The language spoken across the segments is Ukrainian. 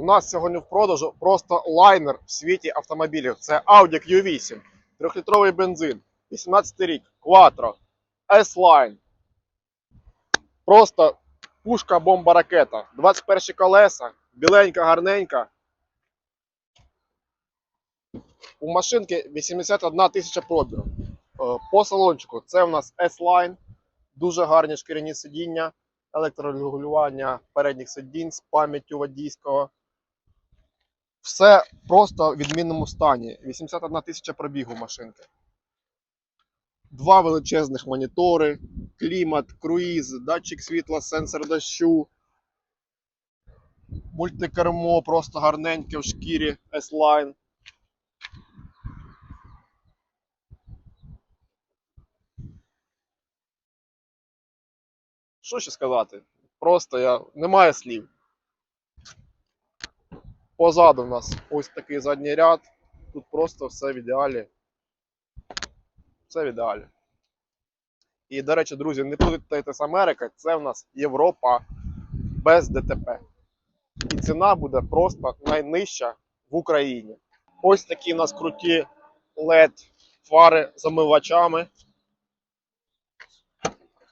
У нас сьогодні в продажу просто лайнер в світі автомобілів. Це Audi Q8, 3-літровий бензин, 18 рік, Quattro, S-Line. Просто пушка бомба ракета. 21 колеса, біленька, гарненька. У машинки 81 тисяча пробігу. Е, По салончику це у нас S-Line, дуже гарні шкіряні сидіння, електрорегулювання передніх сидінь з пам'яттю водійського. Все просто в відмінному стані. 81 тисяча пробігу машинки. Два величезних монітори, клімат, круїз, датчик світла, сенсор дощу. Мультикермо просто гарненьке в шкірі S-Line. Що ще сказати? Просто я немає слів. Позаду в нас ось такий задній ряд. Тут просто все в ідеалі. Все в ідеалі. І, до речі, друзі, не плутайте з Америка, це в нас Європа без ДТП. І ціна буде просто найнижча в Україні. Ось такі в нас круті LED фари з омивачами.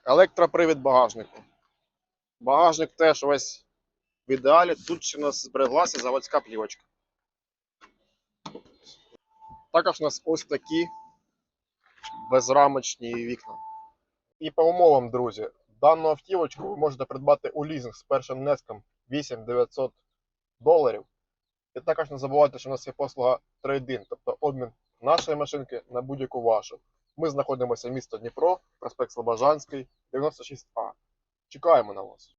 Електропривід багажнику. Багажник теж весь в ідеалі. Тут ще у нас збереглася заводська плівочка. Також у нас ось такі безрамочні вікна. І по умовам, друзі, дану автівочку ви можете придбати у лізинг з першим внеском 8900 доларів. І також не забувайте, що у нас є послуга трейдин, тобто обмін нашої машинки на будь-яку вашу. Ми знаходимося в місто Дніпро, проспект Слобожанський, 96А. Чекаємо на вас.